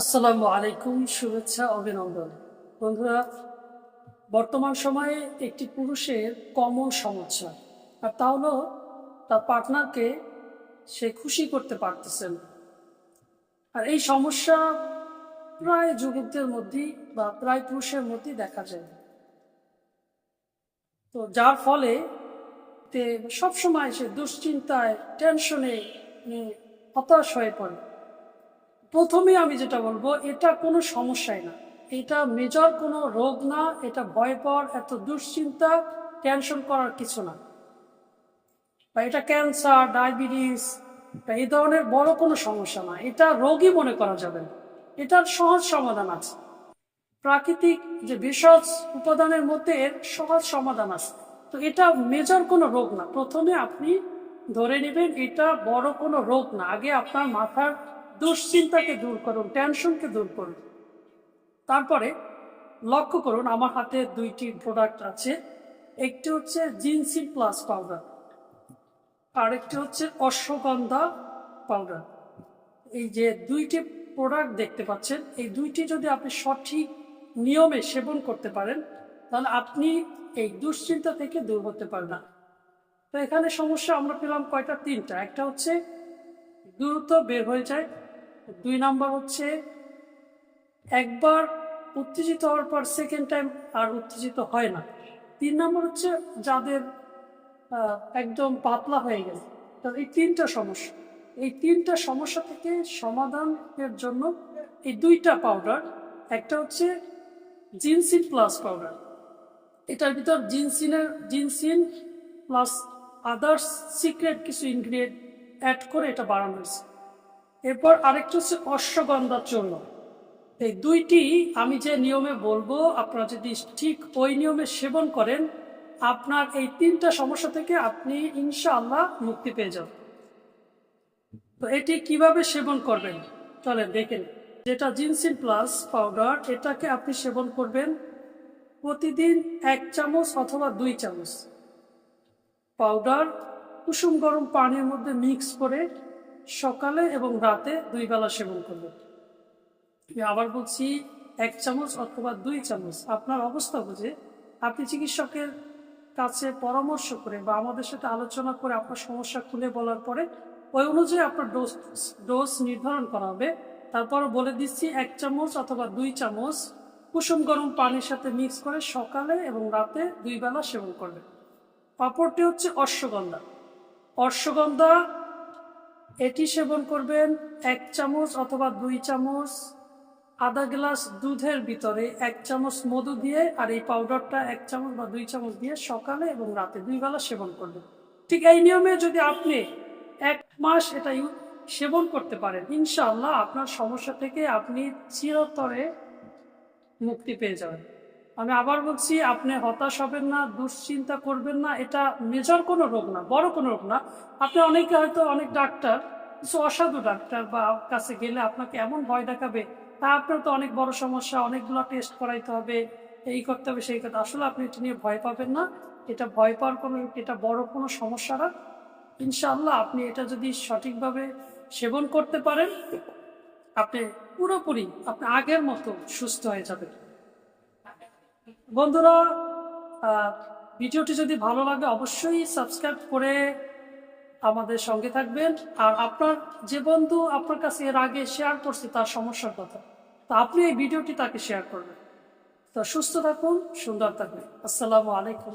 আসসালামু আলাইকুম, শুভেচ্ছা, অভিনন্দন। বন্ধুরা, বর্তমান সময়ে একটি পুরুষের কমন সমস্যা, আর তা হলো তার পার্টনারকে সে খুশি করতে পারতেছেন আর এই সমস্যা প্রায় যুবকদের মধ্যেই বা প্রায় পুরুষের মধ্যেই দেখা যায়। তো যার ফলে সবসময় সে দুশ্চিন্তায় টেনশনে হতাশ হয়ে পড়ে। প্রথমে আমি যেটা বলব, এটা কোনো সমস্যাই না। এটা মেজর কোনো রোগ না, এটা ভয় পাওয়ার, এত দুশ্চিন্তা টেনশন করার কিছু না। বা এটা ক্যান্সার ডায়াবেটিস বা এই ধরনের বড় কোনো সমস্যা না। এটা রোগই মনে করা যাবে না। এটার সহজ সমাধান আছে। প্রাকৃতিক যে ভেষজ উপাদানের মধ্যে এর সহজ সমাধান আছে। তো এটা মেজর কোনো রোগ না। প্রথমে আপনি ধরে নেবেন, এটা বড় কোনো রোগ না। আগে আপনার মাথার দুশ্চিন্তাকে দূর করুন টেনশনকে দূর করুন। তারপরে লক্ষ্য করুন, আমার হাতে দুইটি প্রোডাক্ট আছে। একটি হচ্ছে জিনসিন প্লাস পাউডার আরেকটি হচ্ছে অশ্বগন্ধা পাউডার এই যে দুইটি প্রোডাক্ট দেখতে পাচ্ছেন, এই দুইটি যদি আপনি সঠিক নিয়মে সেবন করতে পারেন, তাহলে আপনি এই দুশ্চিন্তা থেকে দূর হতে পারেন না। তো এখানে সমস্যা আমরা পেলাম কয়টা? তিনটা। একটা হচ্ছে দ্রুত বের হয়ে যায় দুই নাম্বার হচ্ছে, একবার উত্তেজিত হওয়ার পর সেকেন্ড টাইম আর উত্তেজিত হয় না। তিন নম্বর হচ্ছে যাদের একদম পাতলা হয়ে গেছে। তো এই তিনটা সমস্যা। এই তিনটা সমস্যা থেকে সমাধানের জন্য এই দুইটা পাউডার একটা হচ্ছে জিনসিন প্লাস পাউডার এটার ভিতর জিনসিনের, জিনসিন প্লাস আদার্স সিক্রেট কিছু ইনগ্রিডিয়েন্ট অ্যাড করে এটা বানানো হয়েছে। এরপর আরেকটা হচ্ছে অশ্বগন্ধার জন্য এই দুইটি আমি যে নিয়মে বলব, আপনারা যদি ঠিক ওই নিয়মে সেবন করেন, আপনার এই তিনটা সমস্যা থেকে আপনি ইনশাআল্লাহ মুক্তি পেয়ে যাবেন। তো এটি কীভাবে সেবন করবেন? চলেন দেখেন যেটা জিনসিন প্লাস পাউডার, এটাকে আপনি সেবন করবেন প্রতিদিন এক চামচ অথবা দুই চামচ। পাউডার, কুসুম গরম পানির মধ্যে মিক্স করে সকালে এবং রাতে দুই বেলা সেবন করবেন আবার বলছি, এক চামচ অথবা দুই চামচ। আপনার অবস্থা বুঝে। আপনি চিকিৎসকের কাছে পরামর্শ করে বা আমাদের সাথে আলোচনা করে আপনার সমস্যা খুলে বলার পরে, ওই অনুযায়ী আপনার ডোজ ডোজ নির্ধারণ করা হবে। তারপর বলে দিচ্ছি, এক চামচ অথবা দুই চামচ কুসুম গরম পানির সাথে মিক্স করে সকালে এবং রাতে দুই বেলা সেবন করবেন। অপরটি হচ্ছে অশ্বগন্ধা। অশ্বগন্ধা এটি সেবন করবেন এক চামচ অথবা দুই চামচ আধা গ্লাস দুধের ভিতরে এক চামচ মধু দিয়ে আর এই পাউডারটা এক চামচ বা দুই চামচ দিয়ে সকালে এবং রাতে দুই বেলা সেবন করবেন। ঠিক এই নিয়মে যদি আপনি এক মাস এটা সেবন করতে পারেন, ইনশাআল্লাহ আপনার সমস্যা থেকে আপনি চিরতরে মুক্তি পেয়ে যাবেন। আমি আবার বলছি, আপনি হতাশ হবেন না, দুশ্চিন্তা করবেন না, এটা মেজর কোনো রোগ না, বড় কোনো রোগ না। আপনি অনেকে হয়তো অনেক ডাক্তার, কিছু অসাধু ডাক্তার বা কাছে গেলে আপনাকে এমন ভয় দেখাবে, তা আপনার তো অনেক বড় সমস্যা, অনেকগুলো টেস্ট করাইতে হবে, এই করতে হবে, সেই করতে আসলে আপনি এটা নিয়ে ভয় পাবেন না, এটা ভয় পাওয়ার কোনো, এটা বড় কোনো সমস্যা না। ইনশাআল্লাহ আপনি এটা যদি সঠিকভাবে সেবন করতে পারেন, আপনি পুরোপুরি, আপনি আগের মতো সুস্থ হয়ে যাবেন। বন্ধুরা ভিডিওটি যদি ভালো লাগে, অবশ্যই সাবস্ক্রাইব করে আমাদের সঙ্গে থাকবেন। আর আপনার যে বন্ধু আপনার কাছে এর আগে শেয়ার করছে, তার সমস্যার কথা, তো আপনি এই ভিডিওটি তাকে শেয়ার করবেন। তো সুস্থ থাকুন, সুন্দর থাকবেন। আসসালামু আলাইকুম।